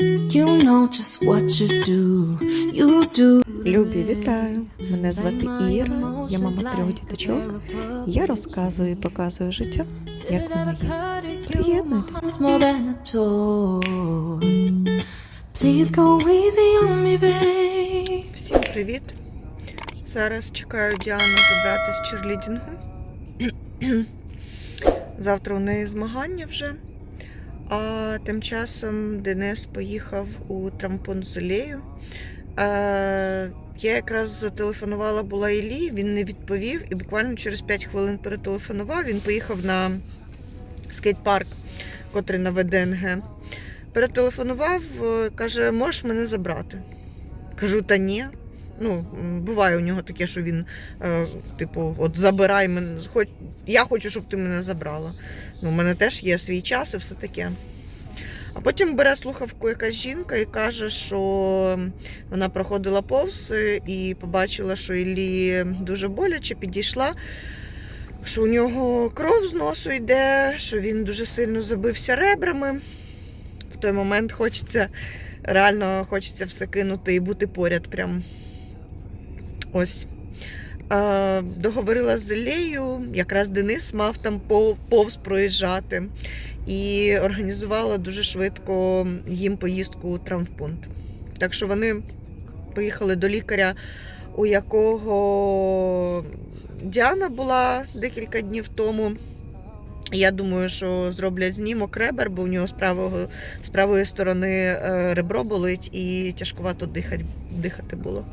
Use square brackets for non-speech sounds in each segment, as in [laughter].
You know just what you do. You do. Любі, вітаю! Мене звати Іра, я мама трьох діточок. Я розказую і показую життя, як воно є. Приєднуйтесь. Всім привіт! Зараз чекаю Діану забрати з черлідінгу. [clears throat] Завтра у неї змагання вже. А тим часом Денис поїхав у трампон з Іллею. Е, я якраз зателефонувала була Іллі, він не відповів, і буквально через 5 хвилин перетелефонував. Він поїхав на скейт-парк, котрий на ВДНГ. Перетелефонував, е, каже, можеш мене забрати. Кажу, та ні. Ну, буває у нього таке, що він, е, типу, от забирай мене, хоч я хочу, щоб ти мене забрала. Ну, у мене теж є свій час і все таке. А потім бере слухавку якась жінка і каже, що вона проходила повз і побачила, що Іллі дуже боляче підійшла, що у нього кров з носу йде, що він дуже сильно забився ребрами. В той момент хочеться, реально хочеться все кинути і бути поряд. Прям. Ось. Е, договорила з Іллею, якраз Денис мав там пов- повз проїжджати і організувала дуже швидко їм поїздку у травмпункт. Так що вони поїхали до лікаря, у якого Діана була декілька днів тому. Я думаю, що зроблять знімок ребер, бо у нього з, правого, з правої сторони е, ребро болить і тяжкувато дихати, дихати було.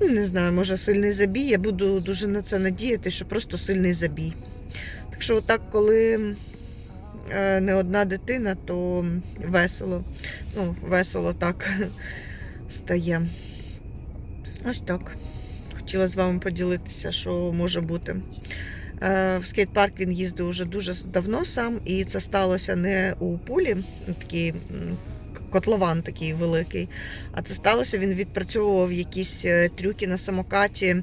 Ну, не знаю, може сильний забій. Я буду дуже на це надіяти, що просто сильний забій. Так що, отак, коли е, не одна дитина, то весело. Ну, весело так [laughs] стає. Ось так. Хотіла з вами поділитися, що може бути. Е, В скейт-парк він їздив уже дуже давно сам, і це сталося не у пулі, такий котлован такий великий. А це сталося, він відпрацьовував якісь е, трюки на самокаті.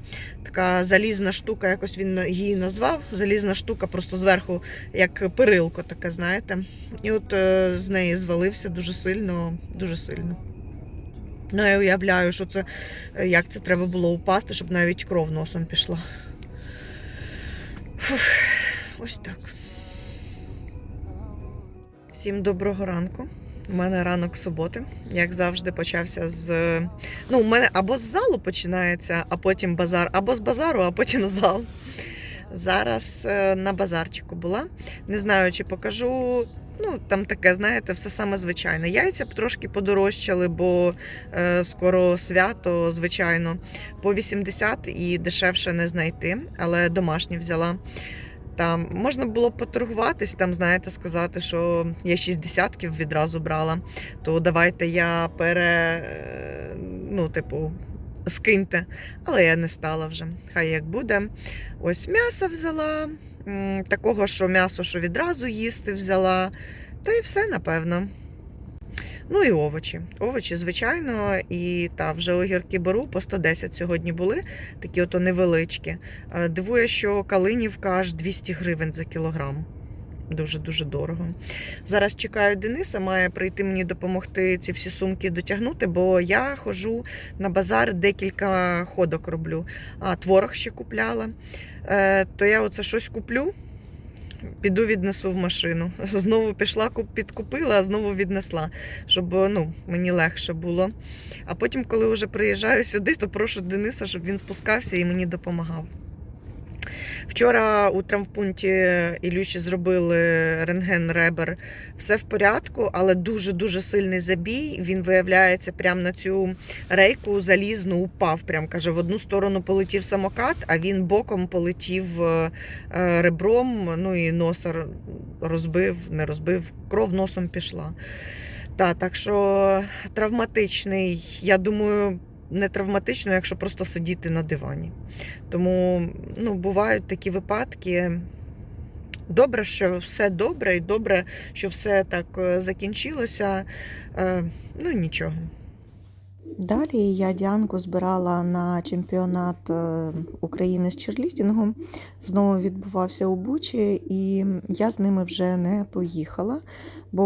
Така залізна штука, якось він її назвав. Залізна штука просто зверху, як перилко таке, знаєте. І от е, з неї звалився дуже сильно, дуже сильно. Ну, я уявляю, що це, е, як це треба було упасти, щоб навіть кров носом пішла. Фух, ось так. Всім доброго ранку. У мене ранок суботи, як завжди, почався з. Ну, у мене або з залу починається, а потім базар, або з базару, а потім зал. Зараз е, на базарчику була. Не знаю, чи покажу. Ну, там таке, знаєте, все саме звичайне. Яйця трошки подорожчали, бо е, скоро свято, звичайно, по 80 і дешевше не знайти, але домашні взяла. Там можна було поторгуватись, там, знаєте, сказати, що я 6 десятків відразу брала, то давайте я пере. е, ну, типу, скиньте. Але я не стала вже. Хай як буде. Ось м'ясо взяла, такого, що м'ясо, що відразу їсти взяла. Та й все, напевно. Ну і овочі. Овочі, звичайно, і та вже огірки беру по 110 сьогодні були, такі ото невеличкі. Е, Дивує, що калинівка аж 200 гривень за кілограм. Дуже-дуже дорого. Зараз чекаю Дениса, має прийти мені допомогти ці всі сумки дотягнути, бо я ходжу на базар, декілька ходок роблю. А творог ще купляла. Е, то я оце щось куплю, піду віднесу в машину. [laughs] Знову пішла, підкупила, а знову віднесла, щоб ну, мені легше було. А потім, коли вже приїжджаю сюди, то прошу Дениса, щоб він спускався і мені допомагав. Вчора у травмпункті Ілюші зробили рентген ребер. Все в порядку, але дуже-дуже сильний забій. Він виявляється прямо на цю рейку залізну упав. Прям каже, в одну сторону полетів самокат, а він боком полетів е, е, ребром. Ну і носа розбив, не розбив, кров носом пішла. Та, так що травматичний, я думаю, не травматично, якщо просто сидіти на дивані. Тому ну, бувають такі випадки. Добре, що все добре, і добре, що все так е, закінчилося. Е, Ну нічого. Далі я Діанку збирала на чемпіонат е, України з черлідінгу. Знову відбувався у Бучі, і я з ними вже не поїхала, бо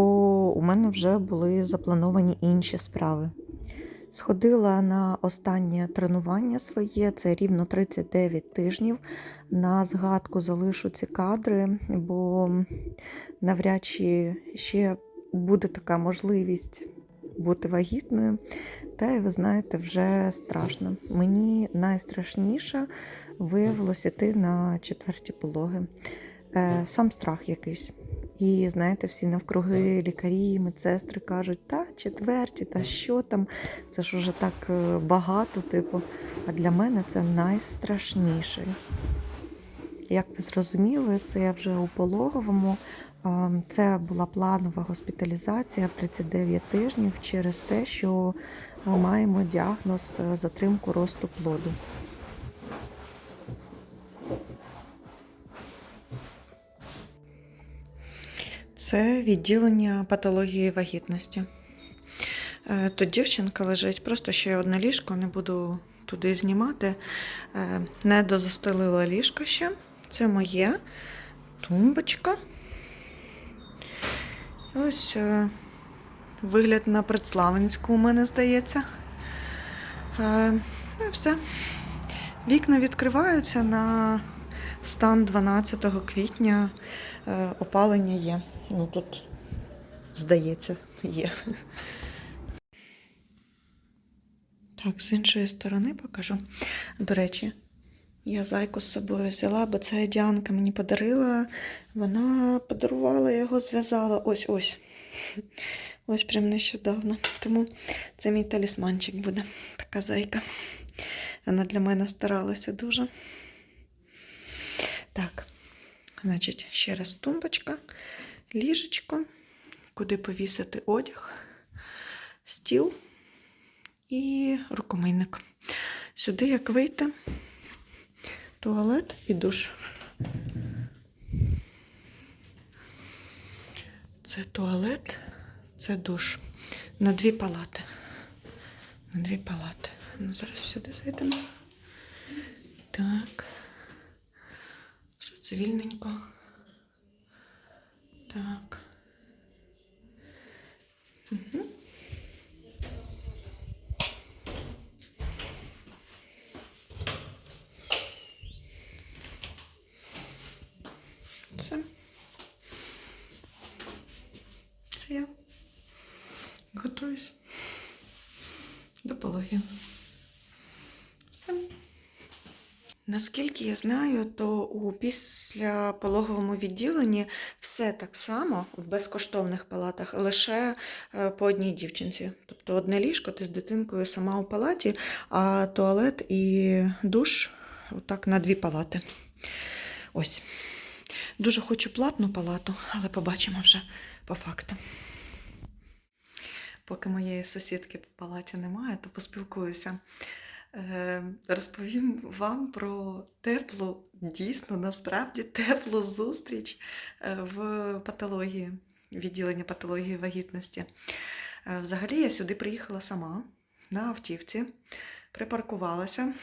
у мене вже були заплановані інші справи. Сходила на останнє тренування своє, це рівно 39 тижнів. На згадку залишу ці кадри, бо навряд чи ще буде така можливість бути вагітною. Та й ви знаєте, вже страшно. Мені найстрашніше виявилося йти на четверті пологи. Е, сам страх якийсь. І знаєте, всі навкруги лікарі, медсестри кажуть, та четверті, та що там, це ж уже так е, багато, типу. А для мене це найстрашніше. Як ви зрозуміли, це я вже у пологовому. Це була планова госпіталізація в 39 тижнів через те, що маємо діагноз е, затримку росту плоду. Це відділення патології вагітності. Е, Тут дівчинка лежить, просто ще одне ліжко, не буду туди знімати. Е, Не дозастелила ліжко ще. Це моє тумбочка. Ось е, вигляд на Предславенську у мене здається. Ну і все. Вікна відкриваються на стан 12 квітня. Опалення є. Ну тут, здається, є. Так, з іншої сторони покажу. До речі, я зайку з собою взяла, бо це Діанка мені подарила. Вона подарувала його, зв'язала. Ось ось. Ось прям нещодавно. Тому це мій талісманчик буде. Така зайка. Вона для мене старалася дуже. Так, значить, ще раз тумбочка, ліжечко, куди повісити одяг, стіл і рукомийник. Сюди як вийти, туалет і душ. Це туалет, це душ. На дві палати. На дві палати. Ну, зараз сюди зайдемо. Так. Все цивільненько. Так. Угу. Це. Це я готуюсь до пологів. Все. Наскільки я знаю, то у післяпологовому відділенні все так само в безкоштовних палатах, лише е, по одній дівчинці. Тобто одне ліжко, ти з дитинкою сама у палаті, а туалет і душ отак на дві палати. Ось. Дуже хочу платну палату, але побачимо вже по факту. Поки моєї сусідки по палаті немає, то поспілкуюся. Е, Розповім вам про теплу, дійсно, насправді теплу зустріч е, в патології, відділенні патології вагітності. Е, Взагалі я сюди приїхала сама на автівці, припаркувалася,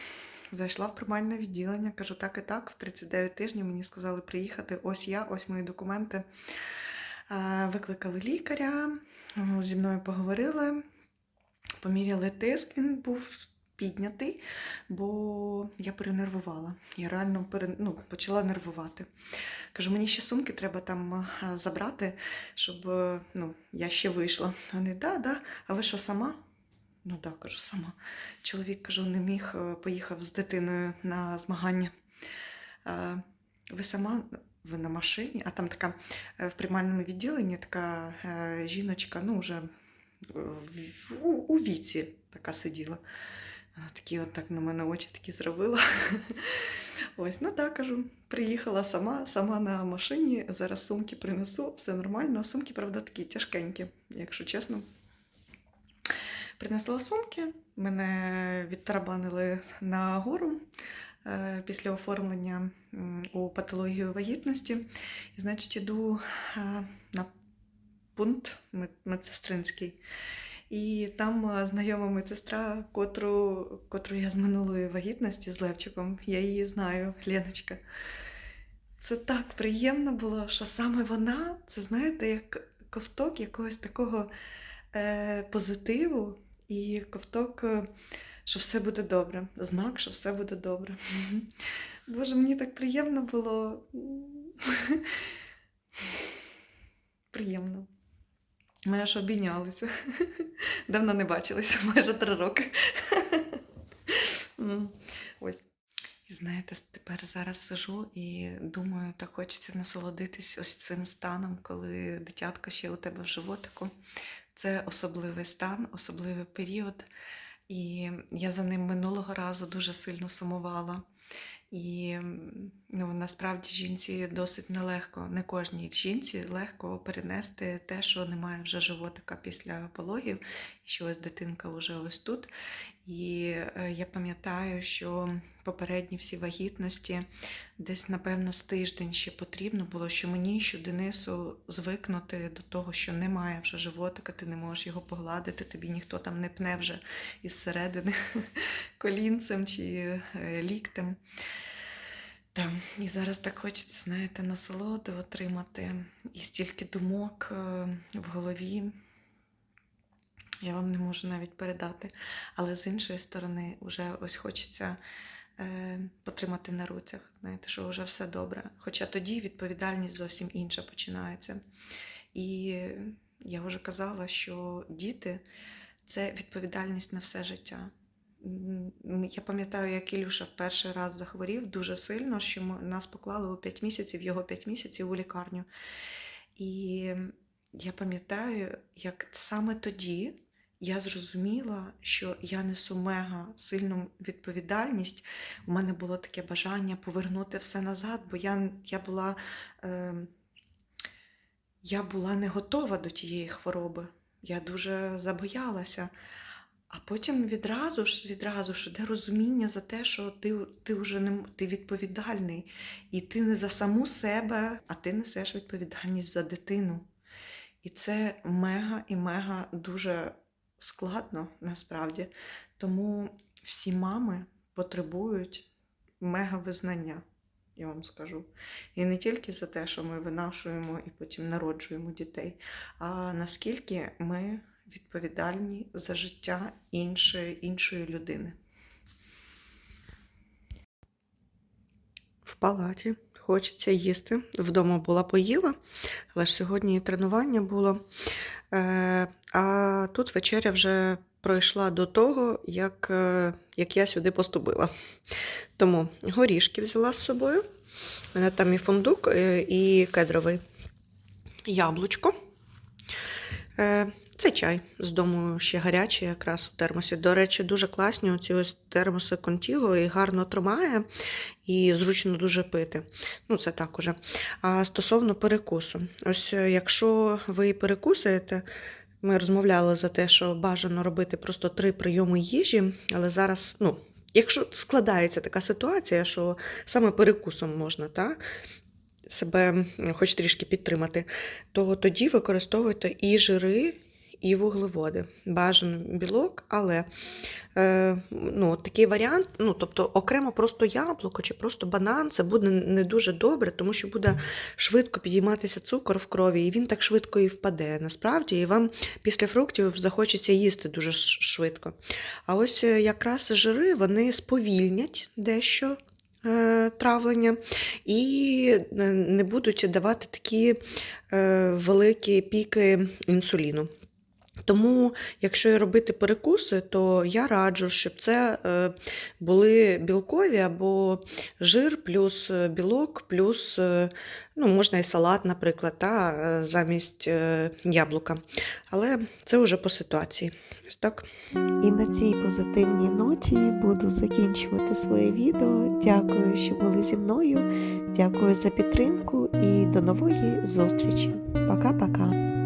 зайшла в приймальне відділення, кажу так і так, в 39 тижнів мені сказали приїхати. Ось я, ось мої документи. Викликали лікаря, зі мною поговорили, поміряли тиск, він був піднятий, бо я перенервувала. Я реально пере... ну, почала нервувати. Кажу, мені ще сумки треба там е, забрати, щоб е, ну, я ще вийшла. Вони, да, да, а ви що сама? Ну так, кажу, сама. Чоловік кажу, не міг, е, поїхав з дитиною на змагання. Ви сама, ви на машині, а там така в приймальному відділенні така жіночка, ну вже у віці така сиділа. Такі от так на мене очі такі зробила. [laughs] Ось, ну так кажу, приїхала сама, сама на машині. Зараз сумки принесу, все нормально. Сумки, правда, такі тяжкенькі, якщо чесно. Принесла сумки, мене відтарабанили на гору е, після оформлення у патологію вагітності. І, значить, іду е, на пункт медсестринський. І там е, знайома медсестра, котру, котру я з минулої вагітності з Левчиком, я її знаю, Леночка. Це так приємно було, що саме вона, це знаєте, як ковток якогось такого е, позитиву і ковток, е, що все буде добре. Знак, що все буде добре. [laughs] Боже, мені так приємно було. [laughs] Приємно. Ми аж обійнялися. [laughs] Давно не бачилися, майже три роки. Ось. І знаєте, тепер зараз сижу і думаю, так хочеться насолодитись ось цим станом, коли дитятко ще у тебе в животику. Це особливий стан, особливий період. І я за ним минулого разу дуже сильно сумувала. І ну, насправді жінці досить нелегко, не кожній жінці легко перенести те, що немає вже животика після пологів, і що ось дитинка вже ось тут. І е, я пам'ятаю, що попередні всі вагітності десь, напевно, з тиждень ще потрібно було, що мені, що Денису звикнути до того, що немає вже животика, ти не можеш його погладити, тобі ніхто там не пне вже із середини [laughs] колінцем чи е, ліктем. Так, і зараз так хочеться, знаєте, насолоду отримати і стільки думок е, в голові. Я вам не можу навіть передати. Але з іншої сторони, вже ось хочеться е, потримати на руцях, знаєте, що вже все добре. Хоча тоді відповідальність зовсім інша починається. І я вже казала, що діти це відповідальність на все життя. Я пам'ятаю, як Ілюша в перший раз захворів дуже сильно, що ми, нас поклали у 5 місяців, його 5 місяців у лікарню. І я пам'ятаю, як саме тоді я зрозуміла, що я несу мега сильну відповідальність. У мене було таке бажання повернути все назад, бо я, я була. Е, я була не готова до тієї хвороби. Я дуже забоялася. А потім відразу ж, відразу ж іде розуміння за те, що ти, ти вже не ти відповідальний, і ти не за саму себе, а ти несеш відповідальність за дитину. І це мега і мега дуже складно насправді. Тому всі мами потребують мега визнання, я вам скажу. І не тільки за те, що ми винашуємо і потім народжуємо дітей, а наскільки ми відповідальні за життя іншої, іншої людини. В палаті хочеться їсти. Вдома була поїла, але ж сьогодні і тренування було. Е, а тут вечеря вже пройшла до того, як, е, як я сюди поступила. Тому горішки взяла з собою. У мене там і фундук, е, і кедровий яблучко. Це чай з дому ще гарячий, якраз у термосі. До речі, дуже класні оці ось термоси Contigo і гарно тримає, і зручно дуже пити. Ну, це так уже. А стосовно перекусу, ось е, якщо ви перекусуєте, ми розмовляли за те, що бажано робити просто три прийоми їжі, але зараз, ну, якщо складається така ситуація, що саме перекусом можна, та, себе хоч трішки підтримати, то тоді використовуйте і жири, і вуглеводи. Бажано білок, але е, ну, такий варіант, ну, тобто окремо просто яблуко чи просто банан, це буде не дуже добре, тому що буде швидко підійматися цукор в крові, і він так швидко і впаде. Насправді, і вам після фруктів захочеться їсти дуже швидко. А ось е, якраз жири вони сповільнять дещо. е, Травлення і е, не будуть давати такі великі піки інсуліну. Тому, якщо робити перекуси, то я раджу, щоб це е, були білкові або жир плюс е, білок, плюс е, ну, можна і салат, наприклад, та, замість яблука. Але це вже по ситуації. Ось так. І на цій позитивній ноті буду закінчувати своє відео. Дякую, що були зі мною. Дякую за підтримку і до нової зустрічі. Пока-пока.